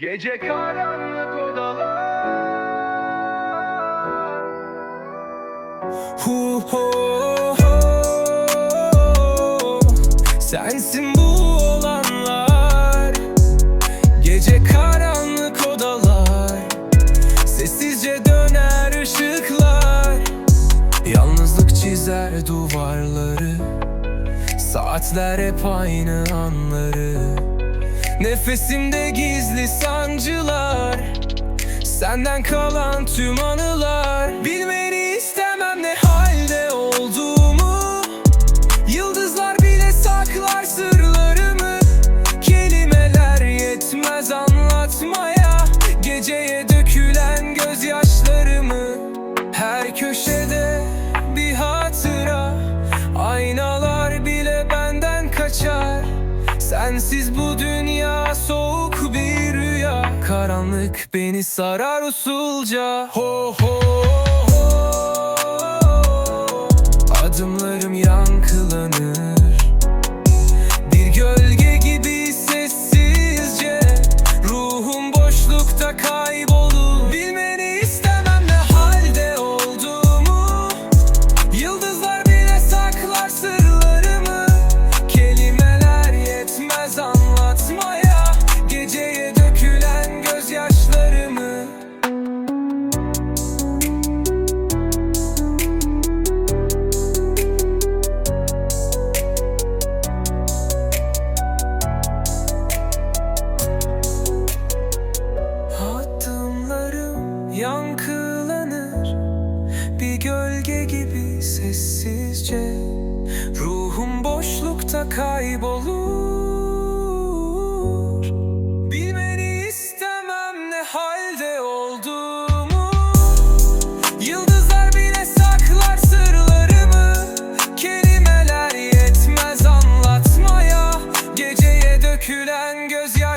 Gece karanlık odalar. Hu ho ho. Sensin bu olanlar. Gece karanlık odalar. Sessizce döner ışıklar. Yalnızlık çizer duvarları. Saatler hep aynı anları Nefesimde gizli sancılar Senden kalan tüm anılar. Bilmeni istemem ne halde olduğumu. Yıldızlar bile saklar sırlarımı. Kelimeler yetmez anlatmaya. Geceye dökülen gözyaşlarımı Sensiz bu dünya soğuk bir rüya. Karanlık beni sarar usulca. Ho ho Bir gölge gibi sessizce Ruhum boşlukta kaybolur. Bilmeni istemem ne halde olduğumu. Yıldızlar bile saklar sırlarımı. Kelimeler yetmez anlatmaya. Geceye dökülen gözyaşlarımı